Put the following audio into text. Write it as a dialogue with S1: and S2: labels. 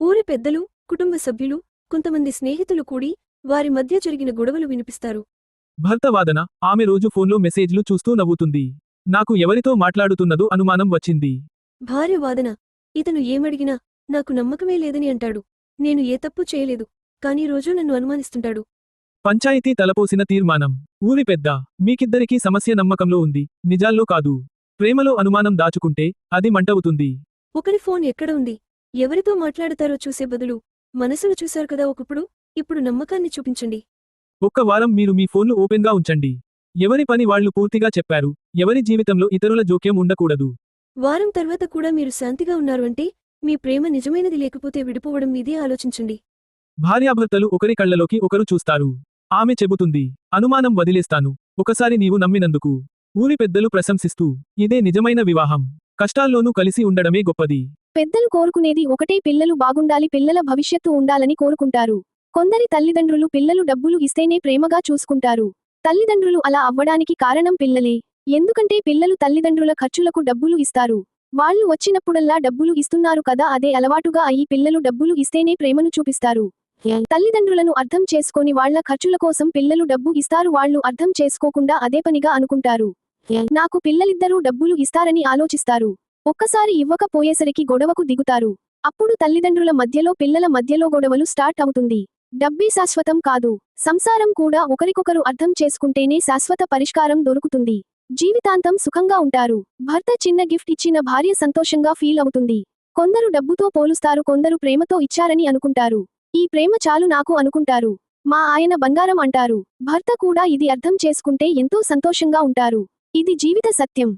S1: ఊరి పెద్దలు కుటుంబ సభ్యులు కొంతమంది స్నేహితులు కూడి వారి మధ్య జరిగిన గొడవలు వినిపిస్తారు.
S2: భర్త వాదన ఆమె రోజు ఫోన్లో మెసేజ్లు చూస్తూ నవ్వుతుంది. నాకు ఎవరితో మాట్లాడుతున్నదో అనుమానం వచ్చింది.
S1: భార్య వాదన ఇతను ఏమడిగినా నాకు నమ్మకమే లేదని అంటాడు. నేను ఏ తప్పు చేయలేదు కానీ రోజూ నన్ను అనుమానిస్తుంటాడు.
S2: పంచాయతీ తలపోసిన తీర్మానం ఊరి పెద్ద మీకిద్దరికీ సమస్య నమ్మకంలో ఉంది నిజాల్లో కాదు. ప్రేమలో అనుమానం దాచుకుంటే అది మంటవుతుంది.
S1: ఒకరి ఫోన్ ఎక్కడ ఉంది? ఎవరితో మాట్లాడతారో చూసే బదులు మనసును చూశారు కదా ఒకప్పుడు? ఇప్పుడు నమ్మకాన్ని చూపించండి.
S2: ఒక్క వారం మీరు మీ ఫోన్లు ఓపెన్గా ఉంచండి. ఎవరి పని వాళ్ళు పూర్తిగా చెప్పారు. ఎవరి జీవితంలో ఇతరుల జోక్యం ఉండకూడదు.
S1: వారం తర్వాత కూడా మీరు శాంతిగా ఉన్నారు అంటే మీ ప్రేమ నిజమైనది లేకపోతే విడిపోవడం మీదే ఆలోచించండి.
S2: భార్యాభర్తలు ఒకరి కళ్ళలోకి ఒకరు చూస్తారు. ఆమె చెబుతుంది అనుమానం వదిలేస్తాను. ఒకసారి నీవు నమ్మినందుకు. ఊరి పెద్దలు ప్రశంసిస్తూ ఇదే నిజమైన వివాహం. కష్టాల్లోనూ కలిసి ఉండడమే గొప్పది.
S3: పెద్దలు కోరుకునేది ఒకటే పిల్లలు బాగుండాలి పిల్లల భవిష్యత్తు ఉండాలని కోరుకుంటారు. కొందరి తల్లిదండ్రులు పిల్లలు డబ్బులు ఇస్తేనే ప్రేమగా చూసుకుంటారు. తల్లిదండ్రులు అలా అవ్వడానికి కారణం పిల్లలే. ఎందుకంటే పిల్లలు తల్లిదండ్రుల ఖర్చులకు డబ్బులు ఇస్తారు. వాళ్ళు వచ్చినప్పుడల్లా డబ్బులు ఇస్తున్నారు కదా అదే అలవాటుగా అయ్యి పిల్లలు డబ్బులు ఇస్తేనే ప్రేమను చూపిస్తారు. తల్లిదండ్రులను అర్థం చేసుకొని వాళ్ళ ఖర్చుల కోసం పిల్లలు డబ్బు ఇస్తారు వాళ్ళు అర్థం చేసుకోకుండా అదే పనిగా అనుకుంటారు. నాకు పిల్లలిద్దరూ డబ్బులు ఇస్తారని ఆలోచిస్తారు. ఒక్కసారి ఇవ్వకపోయేసరికి గొడవకు దిగుతారు. అప్పుడు తల్లిదండ్రుల మధ్యలో పిల్లల మధ్యలో గొడవలు స్టార్ట్ అవుతుంది. డబ్బే శాశ్వతం కాదు. సంసారం కూడా ఒకరికొకరు అర్థం చేసుకుంటేనే శాశ్వత పరిష్కారం దొరుకుతుంది. జీవితాంతం సుఖంగా ఉంటారు. భర్త చిన్న గిఫ్ట్ ఇచ్చిన భార్య సంతోషంగా ఫీల్ అవుతుంది. కొందరు డబ్బుతో పోలుస్తారు కొందరు ప్రేమతో ఇచ్చారని అనుకుంటారు. ఈ ప్రేమ చాలు నాకు అనుకుంటారు. మా ఆయన బంగారం అంటారు. భర్త కూడా ఇది అర్థం చేసుకుంటే ఎంతో సంతోషంగా ఉంటారు. ఇది జీవిత సత్యం.